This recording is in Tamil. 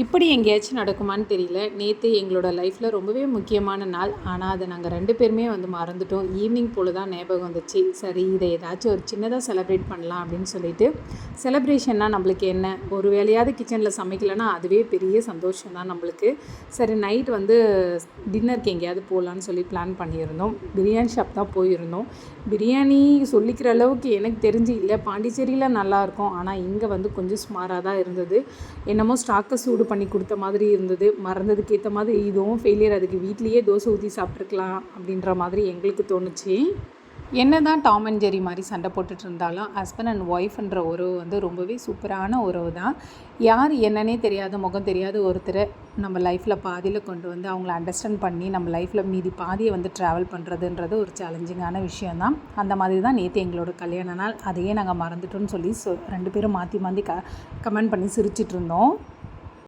இப்படி எங்கேயாச்சும் நடக்குமான்னு தெரியல. நேற்று எங்களோட லைஃப்பில் ரொம்பவே முக்கியமான நாள். ஆனால் அதை நாங்கள் ரெண்டு பேருமே வந்து மறந்துட்டோம். ஈவினிங் போல் தான் ஞாபகம் வந்துச்சு. சரி இதை ஏதாச்சும் ஒரு சின்னதாக செலப்ரேட் பண்ணலாம் அப்படின்னு சொல்லிட்டு செலப்ரேஷன்னா நம்மளுக்கு என்ன? ஒரு வேலையாவது கிச்சனில் சமைக்கலைன்னா அதுவே பெரிய சந்தோஷம் தான் நம்மளுக்கு. சரி நைட் வந்து டின்னருக்கு எங்கேயாவது போகலான்னு சொல்லி பிளான் பண்ணியிருந்தோம். பிரியாணி ஷாப் தான் போயிருந்தோம். பிரியாணி சொல்லிக்கிற அளவுக்கு எனக்கு தெரிஞ்சு இல்லை. பாண்டிச்சேரியில் நல்லாயிருக்கும் ஆனால் இங்கே வந்து கொஞ்சம் சுமாராக தான் இருந்தது. என்னமோ ஸ்டாக்கை சூடு பண்ணி கொடுத்த மாதிரி இருந்தது. மறந்ததுக்கு ஏற்ற மாதிரி இதுவும் ஃபெயிலியர் அதுக்கு வீட்லேயே தோசை ஊற்றி சாப்பிட்ருக்கலாம் அப்படின்ற மாதிரி எங்களுக்கு தோணுச்சு. என்ன தான் டாம் அண்ட் ஜெரி மாதிரி சண்டை போட்டுட்டு இருந்தாலும் ஹஸ்பண்ட் அண்ட் ஒய்ஃப்ன்ற உறவு வந்து ரொம்பவே சூப்பரான உறவு தான். யார் என்னன்னே தெரியாத முகம் தெரியாத ஒருத்தரை நம்ம லைஃப்பில் பாதியில் கொண்டு வந்து அவங்கள அண்டர்ஸ்டாண்ட் பண்ணி நம்ம லைஃப்பில் மீதி பாதியை வந்து ட்ராவல் பண்ணுறதுன்றது ஒரு சேலஞ்சிங்கான விஷயம் தான். அந்த மாதிரி தான் நேற்று எங்களோட கல்யாண நாள். அதையே நாங்கள் மறந்துட்டோம்னு சொல்லி சொ ரெண்டு பேரும் மாற்றி மாற்றி க கமெண்ட் பண்ணி சிரிச்சிட்டு இருந்தோம்.